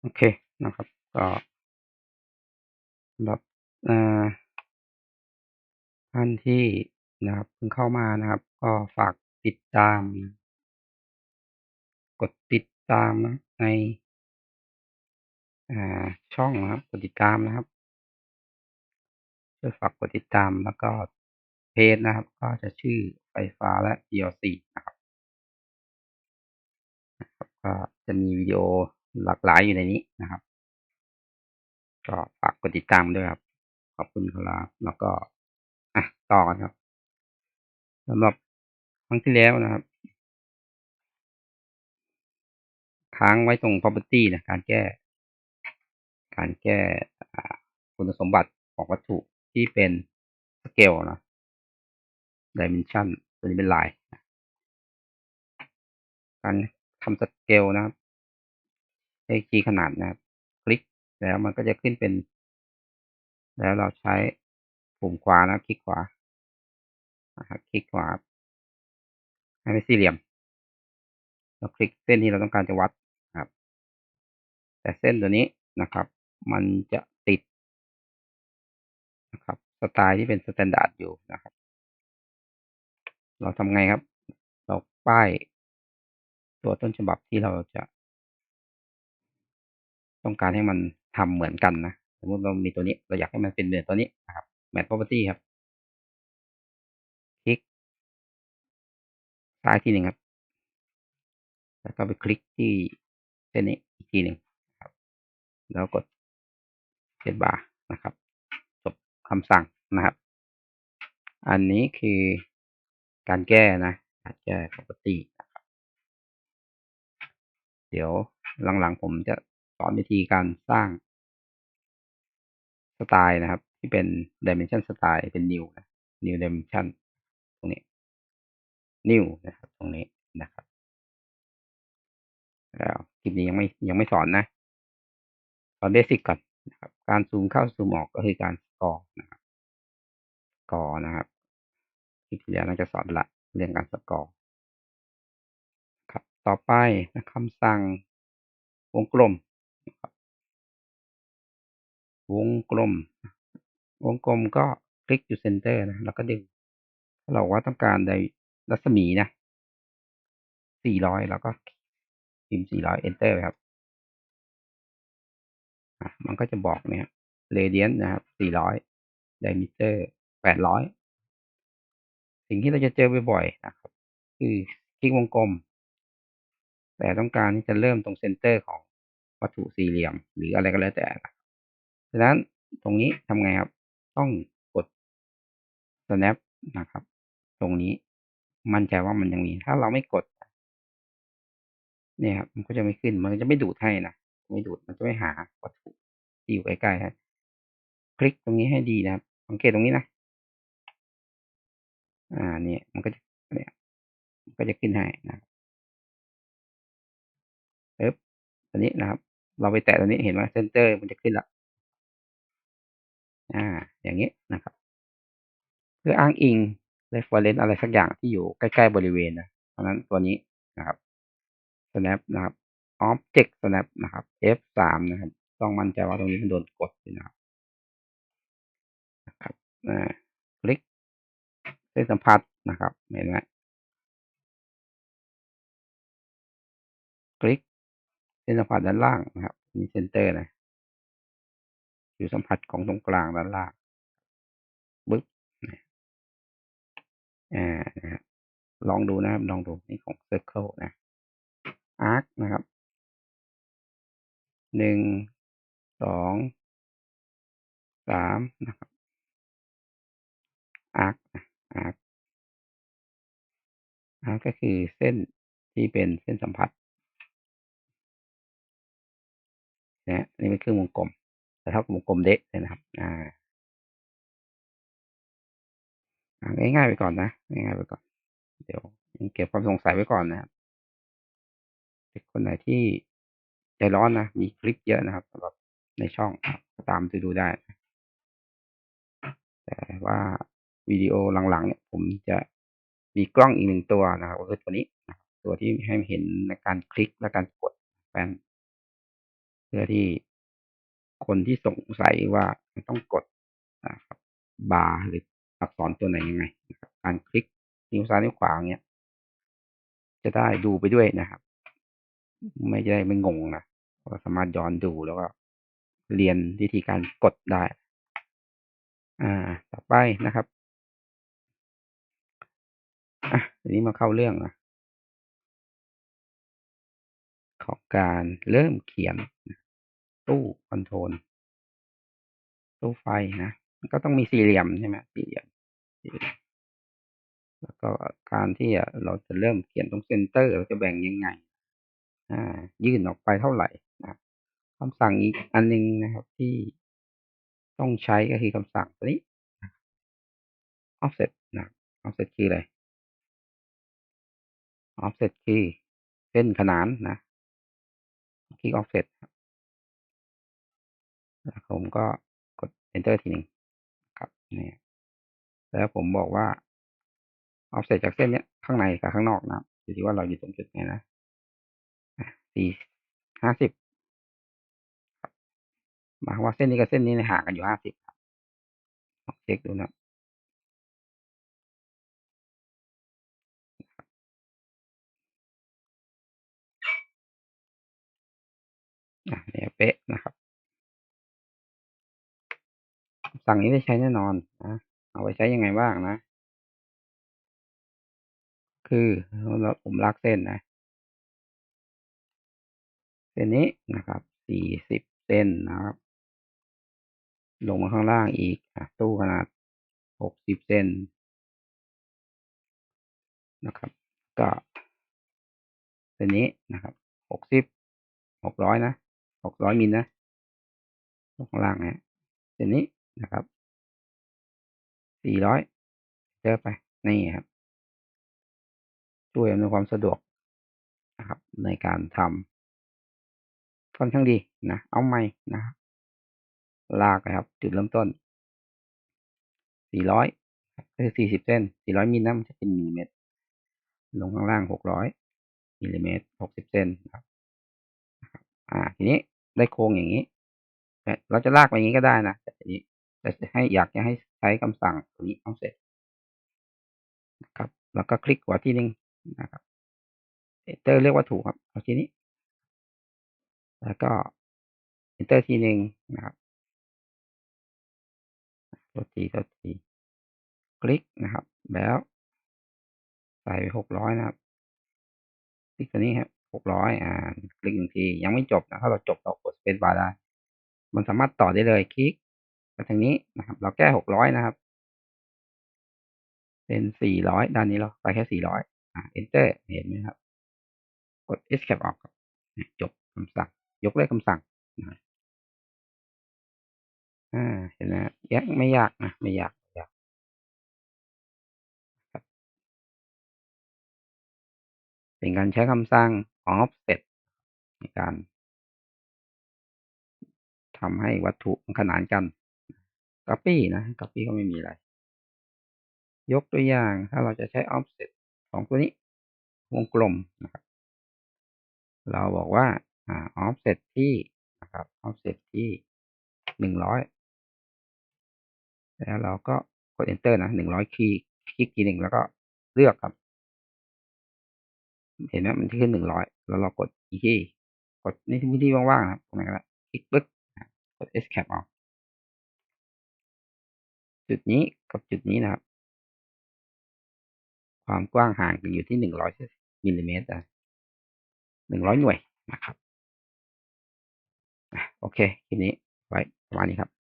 โอเคนะครับก็สำหรับอ่าท่านที่นะครับเพิ่งเข้ามานะครับ ก็ฝากติดตาม กดติดตามนะในอ่าช่องนะครับกดติดตามนะครับช่วยฝากกดติดตามแล้วก็เพจนะครับ ก็จะชื่อไฟฟ้าและ DLC นะครับก็จะมีวิดีโอ หลากหลายอยู่ในนี้นะครับ ก็ฝากกดติดตามด้วยครับ ขอบคุณครับแล้วก็อะต่อกันครับสำหรับครั้งที่แล้วนะครับ ค้างไว้ตรง property นะการแก้ การแก้คุณสมบัติของวัตถุที่เป็น scale นะ dimension ตัวนี้เป็นลายการทำ scale นะครับ ให้คีย์ขนาดนะครับ คลิกแล้วมันก็จะขึ้นเป็น แล้วเราใช้ปุ่มขวานะคลิกขวานะครับคลิกขวา ให้เป็นสี่เหลี่ยม เราคลิกเส้นที่เราต้องการจะวัดครับ แต่เส้นตัวนี้นะครับ มันจะติดนะครับสไตล์ที่เป็นสแตนดาร์ดอยู่นะครับ เราทำไงครับ เราป้ายตัวต้นฉบับที่เราจะ ต้องการให้มันทำเหมือนกันนะสมมติเรามีตัวนี้เราอยากให้มันเป็นเหมือนตัวนี้นะครับ match property ครับ คลิกซ้ายทีหนึ่งครับ แล้วก็ไปคลิกที่เส้นนี้อีกทีหนึ่งครับ แล้วกดเซตบาร์นะครับจบคำสั่งนะครับ อันนี้คือการแก้นะการแก้ property นะครับ เดี๋ยวหลังๆผมจะ สอนวิธีการสร้างสไตล์นะครับ ที่เป็น dimension style เป็น new นะ new dimension ตรงนี้ new นะครับ ตรงนี้นะครับ แล้วคลิปนี้ยังไม่ยังไม่สอนนะ สอนเบสิกก่อนนะครับ การซูมเข้าซูมออกก็คือการกอร์นะครับกอร์นะครับคลิปที่แล้วน่าจะสอนละเรื่องการสกอร์ครับ ต่อไปนะคำสั่งวงกลม วงกลม วงกลมก็คลิกอยู่เซนเตอร์นะแล้วก็ดึง ถ้าเราว่าต้องการในรัศมีนะ400แล้วก็พิมพ์400 enter ครับมันก็จะบอกเนี่ย radian นนะครับ400 diameter 800สิ่งที่เราจะเจอบ่อยๆนะครับคือคลิกวงกลม แต่ต้องการที่จะเริ่มตรงเซนเตอร์ของวัตถุสี่เหลี่ยม หรืออะไรก็แล้วแต่ ดังนั้นตรงนี้ทำไงครับ ต้องกด snap นะครับ ตรงนี้มั่นใจว่ามันยังมี ถ้าเราไม่กด เนี่ยครับมันก็จะไม่ขึ้น มันจะไม่ดูดให้นะ ไม่ดูด มันจะไม่หาวัตถุที่อยู่ใกล้ๆครับคลิกตรงนี้ให้ดีนะครับ สังเกตตรงนี้นะ อ่า เนี่ย มันก็จะเนี่ยมันก็จะขึ้นให้นะเอ๊บตัวนี้นะครับ เราไปแตะตัวนี้เห็นไหมเซนเตอร์มันจะขึ้นละ อ่าอย่างนี้นะครับ เพื่ออ้างอิง reference อะไรสักอย่างที่อยู่ใกล้ ๆ บริเวณนะเพราะนั้นตัวนี้นะครับ snap นะครับ object snap นะครับ f3 นะครับ ต้องมั่นใจว่าตรงนี้มันโดนกดนะครับนะครับคลิกเส้นสัมผัสนะครับเห็นไหมคลิกเส้นสัมผัสด้านล่างนะครับนี่เซนเตอร์นะ อยู่สัมผัสของตรงกลางด้านล่างบึ๊บอ่านะครับลองดูนะครับ ลองดูนี่ของ Circle นะ Arc นะครับหนึ่งสองสามนะครับ Arc Arc Arc ก็คือเส้นที่เป็นเส้นสัมผัสนะนี่เป็นเครื่องวงกลม เท่ากับวงกลมเดะเลยนะครับ อ่าง่ายๆไปก่อนนะง่ายๆไปก่อน เดี๋ยวเก็บความสงสัยไว้ก่อนนะครับเด็กคนไหนที่ใจร้อนนะมีคลิปเยอะนะครับสำหรับในช่องตามไปดูได้ แต่ว่าวิดีโอหลังๆ เนี่ยผมจะมีกล้องอีกหนึ่งตัวนะครับก็คือตัวนี้ตัวที่ให้เห็นในการคลิกและการกดแป้นเพื่อที่ คนที่สงสัยว่าต้องกดนะครับบาร์หรืออักษรตัวไหนยังไงนะครับการคลิกนิ้วซ้ายนิ้วขวาเนี้ย จะได้ดูไปด้วยนะครับ ไม่ได้ไม่งงนะก็สามารถย้อนดูแล้วก็เรียนวิธีการกดได้ อ่า ต่อไปนะครับอะทีนี้มาเข้าเรื่องนะของการเริ่มเขียน ตู้คอนโทรลตู้ไฟนะก็ต้องมีสี่เหลี่ยมใช่ไหมสี่เหลี่ยมแล้วก็การที่เราจะเริ่มเขียนตรงเซนเตอร์เราจะแบ่งยังไงอ่ายื่นออกไปเท่าไหร่นะคำสั่งอีกอันนึงนะครับที่ต้องใช้ก็คือคำสั่งตัวนี้ offset นะ offset คืออะไร offset คือเส้นขนานนะคลิก offset ผมก็กด enter ทีหนึ่งครับนี่แล้วผมบอกว่า offset จากเส้นเนี้ยข้างในกับข้างนอกนะอยู่ที่ว่าเราอยู่ตรงจุดไหนนะสี่ห้าสิบหมายว่าเส้นนี้กับเส้นนี้ห่างกันอยู่ห้าสิบลองเช็คดูนะเนี่ยเป๊ะนะครับ สั่งนี้ได้ใช้แน่นอนนะเอาไปใช้ยังไงบ้างนะ คือเราผมลากเส้นนะ เส้นนี้นะครับสี่สิบเส้นนะครับ ลงมาข้างล่างอีกตู้ขนาดหกสิบเซนนะครับ ก็เส้นนี้นะครับหกสิบหกร้อยนะหกร้อยมิลนะข้างล่างเนะเส้นนี้ นะครับสี่ร้อยเจอไป นี่ครับ ช่วยอำนวยความสะดวกนะครับ ในการทำค่อนข้างดีนะ เอาใหม่นะครับลากนะครับ จุดเริ่มต้น400ก็คือ40เส้น400มิลนะมันจะเป็นมิลลิเมตร ลงข้างล่าง600มิลลิเมตร60เส้นครับ อ่า ทีนี้ได้โค้งอย่างนี้ เราจะลากไปอย่างนี้ก็ได้นะแต่ทีนี้ จะให้อยากจะให้ใช้คำสั่งตัวนี้เอาเสร็จนะครับ แล้วก็คลิกหัวที่นึงนะครับเตอร์เรียกว่าถูกครับเอาทีนี้ แล้วก็ enter ทีหนึ่งนะครับตัวทีตัวทีคลิกนะครับ แล้ว ใส่ไปหกร้อยนะครับคลิกตัวนี้ครับหกร้อยอ่าคลิกหนึ่งทียังไม่จบนะถ้าเราจบเรากดสเปซบาร์ได้ มันสามารถต่อได้เลยคลิก ไปทางนี้นะครับ เราแก้หกร้อยนะครับ เป็นสี่ร้อยด้านนี้เราไปแค่สี่ร้อยอ่า enter เห็นไหมครับ กด escape ออกจบคำสั่ง ยกเลิกคำสั่งอ่า เห็นไหมยากไม่ยากนะไม่ยากยากเป็นการใช้คำสั่ง offset ในการทำให้วัตถุขนานกัน copy นะ copy ก็ไม่มีอะไร ยกตัวอย่างถ้าเราจะใช้ offset ของตัวนี้ วงกลมนะครับ เราบอกว่าอ่า offset ที่นะครับ offset ที่หนึ่งร้อยแล้วเราก็กด enter นะหนึ่งร้อยคีย์คลิกทีหนึ่งแล้วก็เลือกครับ เห็นไหมมันขึ้นหนึ่งร้อยแล้วเรากดอีกทีกดในที่ที่ว่างๆนะตรงไหนก็ได้คลิกปึ๊กกด escape ออก จุดนี้กับจุดนี้นะครับ ความกว้างห่างกันอยู่ที่หนึ่งร้อยมิลลิเมตรนะหนึ่งร้อยหน่วยนะครับ โอเคคลิปนี้ไว้ประมาณนี้ครับ